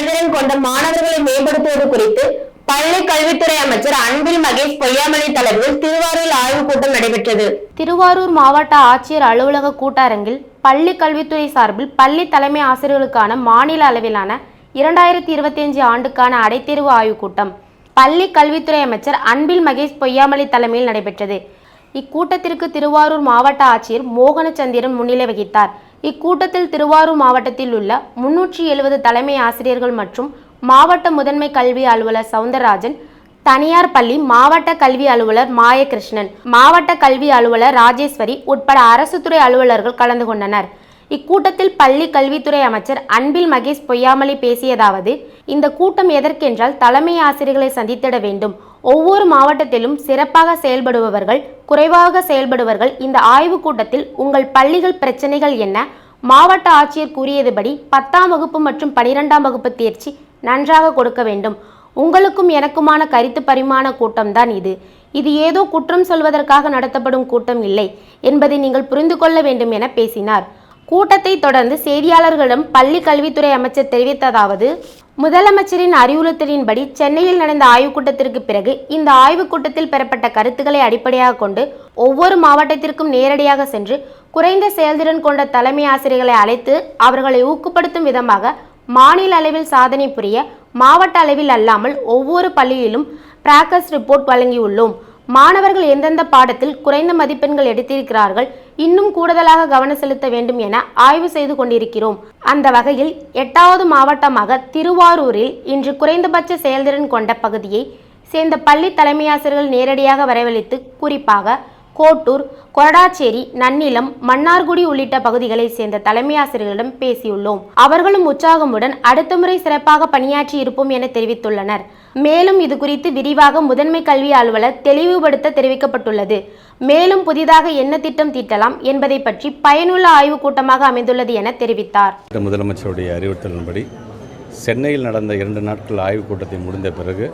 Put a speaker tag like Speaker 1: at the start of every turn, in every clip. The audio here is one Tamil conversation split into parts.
Speaker 1: செயல்திறன் கொண்ட மாணவர்களை மேம்படுத்துவது குறித்து பள்ளி கல்வித்துறை அமைச்சர் அன்பில் மகேஷ் பொய்யாமொழி தலைமையில் திருவாரூரில் ஆய்வுக் கூட்டம் நடைபெற்றது.
Speaker 2: திருவாரூர் மாவட்ட ஆட்சியர் அலுவலக கூட்டரங்கில் பள்ளி கல்வித்துறை சார்பில் பள்ளி தலைமை ஆசிரியர்களுக்கான மாநில அளவிலான இரண்டாயிரத்தி இருபத்தி ஆண்டுக்கான அடைத்தேர்வு ஆய்வுக் கூட்டம் பள்ளி கல்வித்துறை அமைச்சர் அன்பில் மகேஷ் பொய்யாமொழி தலைமையில் நடைபெற்றது. இக்கூட்டத்திற்கு திருவாரூர் மாவட்ட ஆட்சியர் மோகனச்சந்திரன் முன்னிலை வகித்தார். இக்கூட்டத்தில் திருவாரூர் மாவட்டத்தில் உள்ள முன்னூற்றி எழுபது தலைமை ஆசிரியர்கள் மற்றும் மாவட்ட முதன்மை கல்வி அலுவலர் சவுந்தரராஜன் தனியார் பள்ளி மாவட்ட கல்வி அலுவலர் மாயகிருஷ்ணன் மாவட்ட கல்வி அலுவலர் ராஜேஸ்வரி உட்பட அரசு துறை அலுவலர்கள் கலந்து கொண்டனர். இக்கூட்டத்தில் பள்ளி கல்வித்துறை அமைச்சர் அன்பில் மகேஷ் பொய்யாமலி பேசியதாவது இந்த கூட்டம் எதற்கென்றால் தலைமை ஆசிரியர்களை சந்தித்திட வேண்டும். ஒவ்வொரு மாவட்டத்திலும் சிறப்பாக செயல்படுபவர்கள் குறைவாக செயல்படுவர்கள் இந்த ஆய்வுக் கூட்டத்தில் உங்கள் பள்ளிகள் பிரச்சனைகள் என்ன மாவட்ட ஆட்சியர் கூறியதுபடி பத்தாம் வகுப்பு மற்றும் பனிரெண்டாம் வகுப்பு தேர்ச்சி நன்றாக கொடுக்க வேண்டும். உங்களுக்கும் எனக்குமான கருத்து பரிமாண கூட்டம்தான் இது. இது ஏதோ குற்றம் சொல்வதற்காக நடத்தப்படும் கூட்டம் இல்லை என்பதை நீங்கள் புரிந்து கொள்ள வேண்டும் என பேசினார். கூட்டத்தை தொடர்ந்து செய்தியாளர்களிடம் பள்ளி கல்வித்துறை அமைச்சர் தெரிவித்ததாவது முதலமைச்சரின் அறிவுறுத்தலின்படி சென்னையில் நடந்த ஆய்வுக் கூட்டத்திற்கு பிறகு இந்த ஆய்வுக் கூட்டத்தில் பெறப்பட்ட கருத்துக்களை அடிப்படையாக கொண்டு ஒவ்வொரு மாவட்டத்திற்கும் நேரடியாக சென்று குறைந்த செயல்திறன் கொண்ட தலைமை ஆசிரியர்களை அழைத்து அவர்களை ஊக்கப்படுத்தும் விதமாக மாநில அளவில் சாதனை புரிய மாவட்ட அளவில் அல்லாமல் ஒவ்வொரு பள்ளியிலும் பிராக்கஸ் ரிப்போர்ட் வழங்கியுள்ளோம். மாணவர்கள் எந்தெந்த பாடத்தில் குறைந்த மதிப்பெண்கள் எடுத்திருக்கிறார்கள் இன்னும் கூடுதலாக கவனம் செலுத்த வேண்டும் என ஆய்வு செய்து கொண்டிருக்கிறோம். அந்த வகையில் எட்டாவது மாவட்டமாக திருவாரூரில் இன்று குறைந்தபட்ச செயல்திறன் கொண்ட பகுதியை சேர்ந்த பள்ளி தலைமையாசிரியர்கள் நேரடியாக வரவழைத்து குறிப்பாக கோட்டூர் கொரடாச்சேரி நன்னிலம் மன்னார்குடி உள்ளிட்ட பகுதிகளை சேர்ந்த தலைமை ஆசிரியர்களிடம் பேசியுள்ளோம். அவர்களும் உற்சாகமுடன் அடுத்த முறை சிறப்பாக பணியாற்றி இருப்போம் என தெரிவித்துள்ளனர். மேலும் இது குறித்து விரிவாக முதன்மை கல்வி அலுவலர் தெளிவுபடுத்த தெரிவிக்கப்பட்டுள்ளது. மேலும் புதிதாக என்ன திட்டம் தீட்டலாம் என்பதை பற்றி பயனுள்ள ஆய்வுக் கூட்டமாக அமைந்துள்ளது என தெரிவித்தார்.
Speaker 3: முதலமைச்சருடைய அறிவுறுத்தலின்படி சென்னையில் நடந்த இரண்டு நாட்கள் ஆய்வுக் கூட்டத்தை முடிந்த பிறகு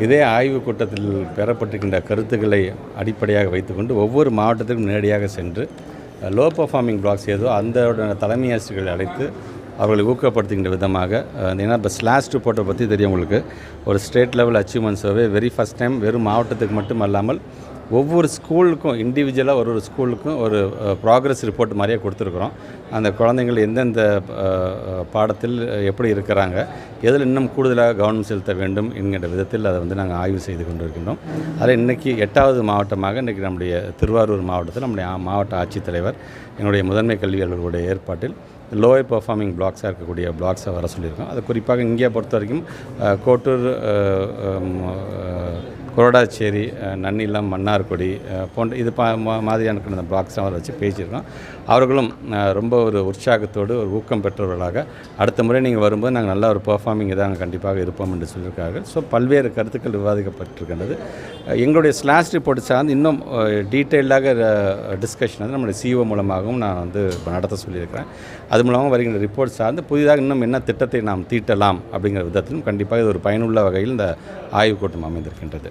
Speaker 3: இதே ஆய்வுக் கூட்டத்தில் பெறப்பட்டிருக்கின்ற கருத்துக்களை அடிப்படையாக வைத்துக்கொண்டு ஒவ்வொரு மாவட்டத்திற்கும் நேரடியாக சென்று லோ பர்ஃபார்மிங் பிளாக்ஸ் ஏதோ அந்த தலைமை ஆசிரியர்களை அழைத்து அவர்களை ஊக்கப்படுத்துகின்ற விதமாக ஏன்னா இப்போ ஸ்லாஷ் ரிப்போர்ட்டை பற்றி தெரியும் உங்களுக்கு. ஒரு state level achievement survey very first time வெறும் மாவட்டத்துக்கு மட்டும் அல்லாமல் ஒவ்வொரு ஸ்கூலுக்கும் இண்டிவிஜுவலாக ஒரு ஒரு ஸ்கூலுக்கும் ஒரு ப்ராக்ரஸ் ரிப்போர்ட் மாதிரியே கொடுத்துருக்குறோம். அந்த குழந்தைங்கள் எந்தெந்த பாடத்தில் எப்படி இருக்கிறாங்க எதில் இன்னும் கூடுதலாக கவனம் செலுத்த வேண்டும் என்கின்ற விதத்தில் அதை வந்து நாங்கள் ஆய்வு செய்து கொண்டிருக்கின்றோம். அதில் இன்றைக்கி எட்டாவது மாவட்டமாக இன்றைக்கி நம்முடைய திருவாரூர் மாவட்டத்தில் நம்முடைய மாவட்ட ஆட்சித்தலைவர் எங்களுடைய முதன்மை கல்வி ஏற்பாட்டில் லோயர் பர்ஃபார்மிங் பிளாக்ஸாக இருக்கக்கூடிய பிளாக்ஸை வர சொல்லியிருக்கோம். அது குறிப்பாக இங்கே பொறுத்த வரைக்கும் கோட்டூர் கொரடாச்சேரி நன்னிலம் மன்னார்குடி போன்ற இது பா மா- மாதிரியான அந்த பிளாக்ஸ் அவரை வச்சு பேசியிருக்கோம். அவர்களும் ரொம்ப ஒரு உற்சாகத்தோடு ஒரு ஊக்கம் பெற்றவர்களாக அடுத்த முறை நீங்கள் வரும்போது நாங்கள் நல்ல ஒரு பர்ஃபார்மிங் தான் நாங்கள் கண்டிப்பாக இருப்போம் என்று சொல்லியிருக்காங்க ஸோ பல்வேறு கருத்துக்கள் விவாதிக்கப்பட்டிருக்கின்றது. எங்களுடைய ஸ்லாஷ் ரிப்போர்ட் சார்ந்து இன்னும் டீட்டெயில்டாக டிஸ்கஷன் வந்து நம்முடைய சிஓ மூலமாகவும் நான் வந்து நடத்த சொல்லியிருக்கிறேன். அது மூலமாக வருகின்ற ரிப்போர்ட் சார்ந்து புதிதாக இன்னும் என்ன திட்டத்தை நாம் தீட்டலாம் அப்படிங்கிற விதத்திலும் கண்டிப்பாக இது ஒரு பயனுள்ள வகையில் இந்த ஆய்வுக்கூட்டம் அமைந்திருக்கின்றது.